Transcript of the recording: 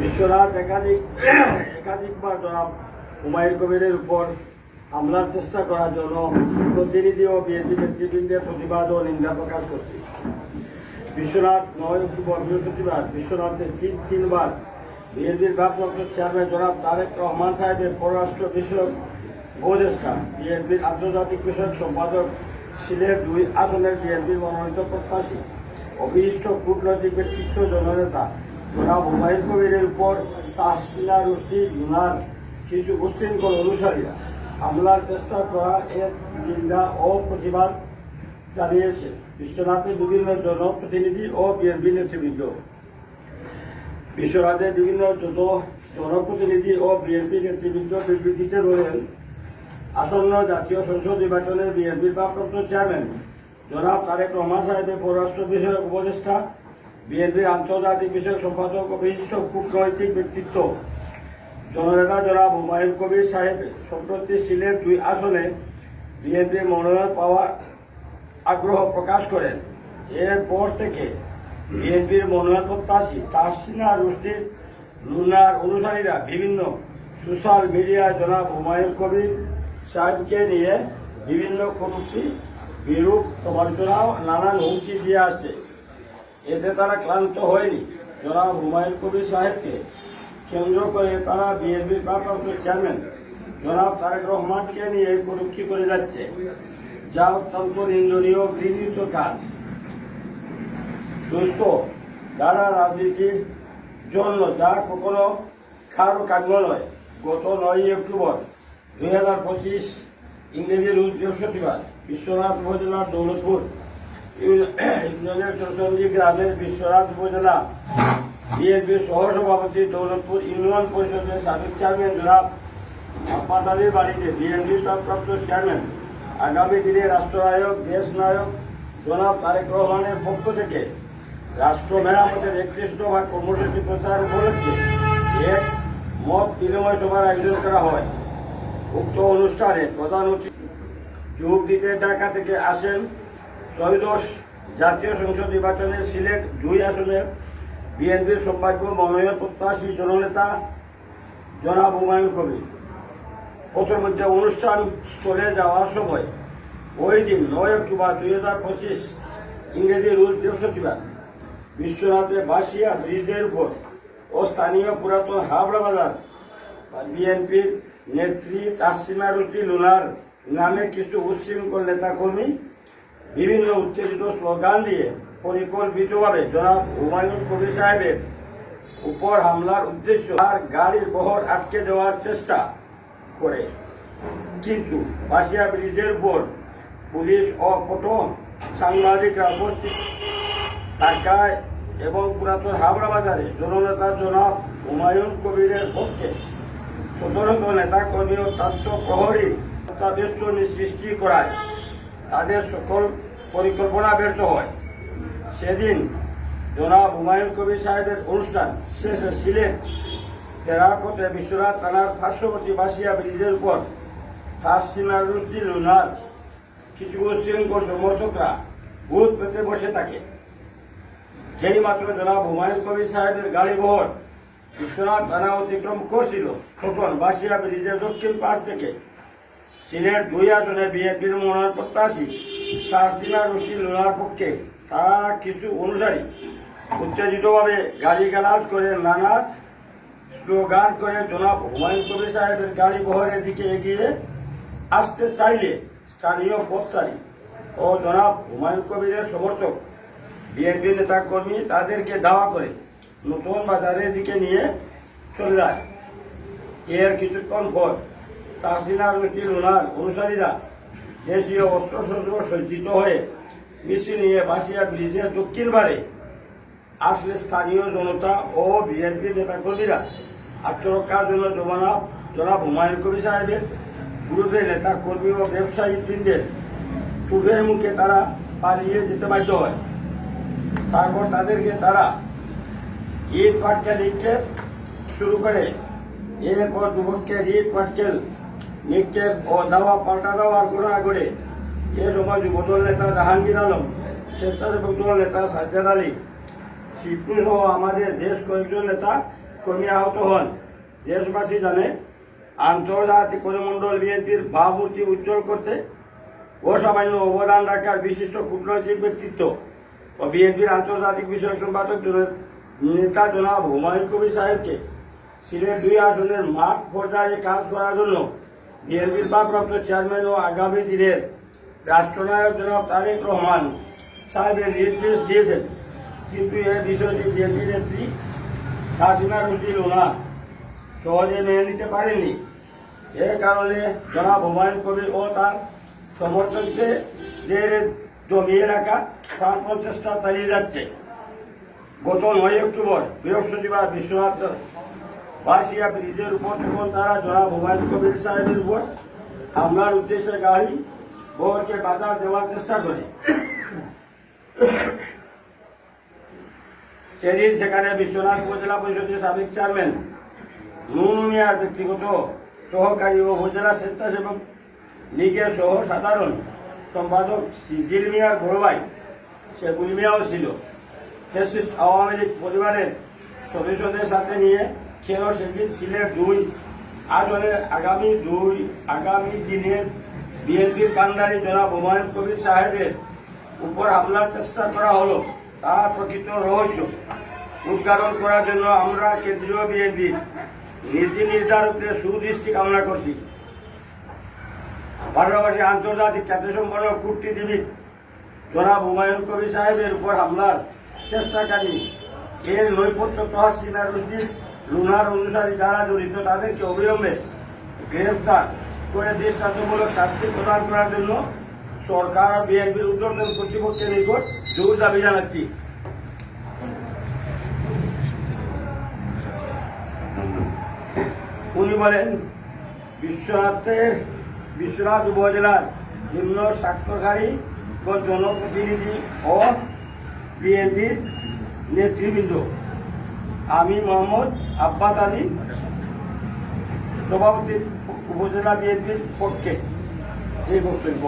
বিশ্বনাথ একাধিক একাধিকবার জনাব হুমায়ুন কবিরের উপর হামলার চেষ্টা করার জন্য প্রতিনিধি ও বিএনপি নেতৃবৃন্দের প্রতিবাদ ও নিন্দা প্রকাশ করছি। বিশ্বনাথ নয় অক্টোবর বৃহস্পতিবার বিশ্বনাথের তিন তিনবার বিএনপির ভারপ্রাপ্ত চেয়ারম্যান জনাব তারেক রহমান সাহেবের পররাষ্ট্র বিষয়ক উপদেষ্টা, বিএনপির আন্তর্জাতিক বিষয়ক সম্পাদক, সিলেট দুই আসনের বিএনপির মনোনীত প্রত্যাশী। অভিষ্ট কূটনৈতিক ব্যক্তিত্ব জননেতা জনাব হুমায়ুন কবিরের উপর তাহসিনা রুস্তি লুনার কিছু উশৃঙ্খল অনুসারীরা হামলার চেষ্টা করা এর নিন্দা ও প্রতিবাদ জানিয়েছে। বিশ্বনাথের বিভিন্ন জনপ্রতিনিধি ও বিএনপি নেতৃবৃন্দ। বিশ্বনাথের বিভিন্ন যত জনপ্রতিনিধি ও বিএনপি নেতৃবৃন্দ বিবৃতিতে বলেন, আসন্ন জাতীয় সংসদ নির্বাচনে বিএনপির ভারপ্রাপ্ত চেয়ারম্যান জনাব তারেক রহমান সাহেবের পররাষ্ট্র বিষয়ক উপদেষ্টা বিএনপির আন্তর্জাতিক বিষয়ক সম্পাদক ও বিশিষ্ট কূটনৈতিক ব্যক্তিত্ব। জননেতা জনাব হুমায়ুন কবির সাহেব, সম্প্রতি সিলেট দুই আসনে বিএনপির মনোনয়ন পাওয়ার আগ্রহ প্রকাশ করেন। এরপর থেকে বিএনপির মনোনয়ন প্রত্যাশী তাহসিনা রুশদির লুনার অনুসারীরা বিভিন্ন সোশ্যাল মিডিয়ায় জনাব হুমায়ুন কবির সাহেবকে নিয়ে বিভিন্ন কটূক্তি বিরূপ সমালোচনা ও নানান হুমকি দিয়ে আসছে। এতে তারা ক্লান্ত হয়নি। জনাব হুমায়ুন কবির সাহেবকে কেন্দ্র করে তারা বিএনপির ভারপ্রাপ্ত চেয়ারম্যান জনাব তারেক রহমানকে নিয়ে কটূক্তি করে যাচ্ছে। যা অত্যন্ত নিন্দনীয় ঘৃণিত কাজ। সুস্থ যারা রাজনীতির জন্য যা কখনো কারও কাম্য নয়। গত নয় অক্টোবর দুই হাজার পঁচিশ ইংরেজি রোজ বৃহস্পতিবার বিশ্বনাথ উপজেলার দৌলতপুর ইউনিয়নের চৌচন্দি গ্রামের বিশ্বনাথ উপজেলা বিএনপির সহসভাপতি দৌলতপুর ইউনিয়ন পরিষদের সাবেক চেয়ারম্যান জনাব আব্বাস আলীর বাড়িতে বিএনপির প্রাপ্ত চেয়ারম্যান, আগামী দিনে রাষ্ট্রনায়ক দেশ নায়ক জনাব তারেক রহমানের পক্ষ থেকে রাষ্ট্র মেরামতের একত্রিশ কর্মসূচি প্রচার উপলক্ষে এক মত বিনিময় সভার আয়োজন করা হয়। উক্ত অনুষ্ঠানে প্রধান যোগ দিতে ঢাকা থেকে আসেন ত্রয়োদশ জাতীয় সংসদ নির্বাচনে সিলেট দুই আসনের বিএনপির সৌভাগ্য মনোনয়ন প্রত্যাশী জননেতা জনাব হুমায়ুন কবির। প্রথম মধ্যে অনুষ্ঠান স্থলে যাওয়ার সময় ওই দিন নয় অক্টোবর দুই হাজার পঁচিশ ইংরেজি রোজ বৃহস্পতিবার বিশ্বনাথে বাসিয়া ব্রিজের উপর ও স্থানীয় পুরাতন হাবড়া বাজার বিএনপির নেত্রী তাসিমা রুটি লুনার নামে কিছু উচ্ছৃঙ্খল নেতাকর্মী বিভিন্ন উত্তেজিত স্লোগান দিয়ে পরিকল্পিতভাবে জনাব হুমায়ুন কবির সাহেবের উপর হামলার উদ্দেশ্য আর গাড়ির বহর আটকে দেওয়ার চেষ্টা করে। কিন্তু বাসিয়া ব্রিজের উপর পুলিশ ও ফটো সাংবাদিকরা উপস্থিত। ঢাকায় এবং পুরাতন হাবড়া বাজারে জননেতা জনাব হুমায়ুন কবিরের পক্ষে সতর্ক নেতা কর্মী ও ছাত্র প্রহরী বেষ্টনী সৃষ্টি করায়। তাদের সকল পরিকল্পনা ব্যর্থ হয়। সেদিন জনাব হুমায়ুন কবির সাহেবের অনুষ্ঠান শেষে সিলেট পথে বিশ্বনাথ থানার পার্শ্ববর্তী বাসিয়া ব্রিজের উপর। তার সীমা রুশদি লুনার কিছু উচ্ছৃঙ্খল সমর্থকরা ভূত পেতে বসে থাকে। যেই মাত্র জনাব হুমায়ুন কবির সাহেবের গাড়ি বহর বিশ্বনাথ থানা অতিক্রম করছিল তখন বাসিয়া ব্রিজের দক্ষিণ পাশ থেকে। সিলেট দুই আসনে বিএনপির মনোনয়ন প্রত্যাশী সারদিনা রশিদ লোনার পক্ষে। তারা কিছু অনুসারী উত্তেজিতভাবে গাড়ি গালাজ করে, নানা স্লোগান করে, জনাব হুমায়ুন কবির সাহেবের গাড়ি বহরের দিকে এগিয়ে আসতে চাইলে স্থানীয় পথচারী ও জনাব হুমায়ুন কবিরের সমর্থক বিএনপি নেতা কর্মী তাদেরকে দাওয়া করে। নতুন বাজারের দিকে নিয়ে চলে যায়। এর কিছুক্ষণ পর তাহসিনা রুশদি লুনার অনুসারীরা দেশীয় অস্ত্রশস্ত্র সজ্জিত হয়ে মিছিল নিয়ে বাসিয়া ব্রিজের দক্ষিণ বারে আসলে স্থানীয় জনতা ও বিএনপি নেতাকর্মীরা আত্মরক্ষার জন্য জমানা জনাব হুমায়ুন কবি সাহেবের গ্রুপের নেতা কর্মী ও ব্যবসায়ী বৃন্দের টুপের মুখে তারা পালিয়ে যেতে বাধ্য হয়। তারপর তাদেরকে তারা ইট পাটকেল নিক্ষেপ শুরু করে এরপর দুপক্ষের ঈদ পাটকেল নিক্ষেপ ও দাওয়া পাল্টা দেওয়ার ঘটনা করে। এ সময় যুবদল নেতা জাহাঙ্গীর আলম স্বেচ্ছাসেবক দল নেতা সাজ্জাদ আলী, শিবটু সহ আমাদের বেশ কয়েকজন নেতা কর্মী আহত হন। দেশবাসী জানে, আন্তর্জাতিক পরিমণ্ডল বিএনপির ভাবমূর্তি উজ্জ্বল করতে অসামান্য অবদান রাখার বিশিষ্ট কূটনৈতিক ব্যক্তিত্ব। ও বিএনপির আন্তর্জাতিক বিষয়ক সম্পাদক নেতা জনাব হুমায়ুন কবির সাহেবকে সিলেট দুই আসনের মাঠ পর্যায়ে কাজ করার জন্য বিএনপির ভারপ্রাপ্ত চেয়ারম্যান ও আগামী দিনের রাষ্ট্রনায়ক জনাব তারেক রহমান সাহেবের নির্দেশ দিয়েছেন। কিন্তু এ বিষয়টি বিএনপি নেত্রী হাসিনা রুজি লোনা সহজে মেনে নিতে পারেননি। এ কারণে জনাব হুমায়ুন কবির ও তার সমর্থককে জেলে জমিয়ে রাখা তার প্রচেষ্টা চালিয়ে যাচ্ছে। গত নয় অক্টোবর বৃহস্পতিবার বিশ্বনাথ বাসিয়া ব্রিজের উপর যখন তারা জনাব হুমায়ুন কবির সাহেবের উপর হামলার উদ্দেশ্যে গাড়ি বহরকে বাধা দেওয়ার চেষ্টা করে। সেদিন সেখানে বিশ্বনাথ উপজেলা পরিষদের সাবেক চেয়ারম্যান নুনু মিয়ার ব্যক্তিগত সহকারী ও উপজেলা স্বেচ্ছাসেবক লীগের সহ সাধারণ সম্পাদক সিজিল মিয়ার বড় ভাই শেখুল মিয়াও ছিল। আওয়ামী লীগ পরিবারের সদস্যদের সাথে নিয়ে খেল সেদিন সিলেট দুই আসলে আগামী দুই আগামী দিনের বিএনপির কান্ডারি জনাব হুমায়ুন কবির সাহেবের উপর হামলার চেষ্টা করা হলো। তার প্রকৃত রহস্য উদ্ঘাটন করার জন্য আমরা কেন্দ্রীয় বিএনপি নীতি নির্ধারকদের সুদৃষ্টি কামনা করছি। পাশাপাশি আন্তর্জাতিক খ্যাতিসম্পন্ন কূটনীতিবিদ জনাব হুমায়ুন কবির সাহেবের উপর হামলার চেষ্টাকারী। এর নৈপথ্য তহসিনা রুজি লুনার অনুসারী যারা জড়িত তাদেরকে অবিলম্বে গ্রেফতার করে দৃষ্টান্তমূলক শাস্তি প্রদান করার জন্য সরকার ও বিএনপির উদ্যোগের কর্তৃপক্ষের নিকট জোর দাবি জানাচ্ছি। উনি বলেন, বিশ্বনাথের বিশ্বনাথ উপজেলার নিম্ন স্বাক্ষরকারী জনপ্রতিনিধি ও বিএনপির নেতৃবৃন্দ। আমি মোহাম্মদ আব্বাস আলী সভাপতি উপজেলা বিএনপির পক্ষে এই বক্তব্য।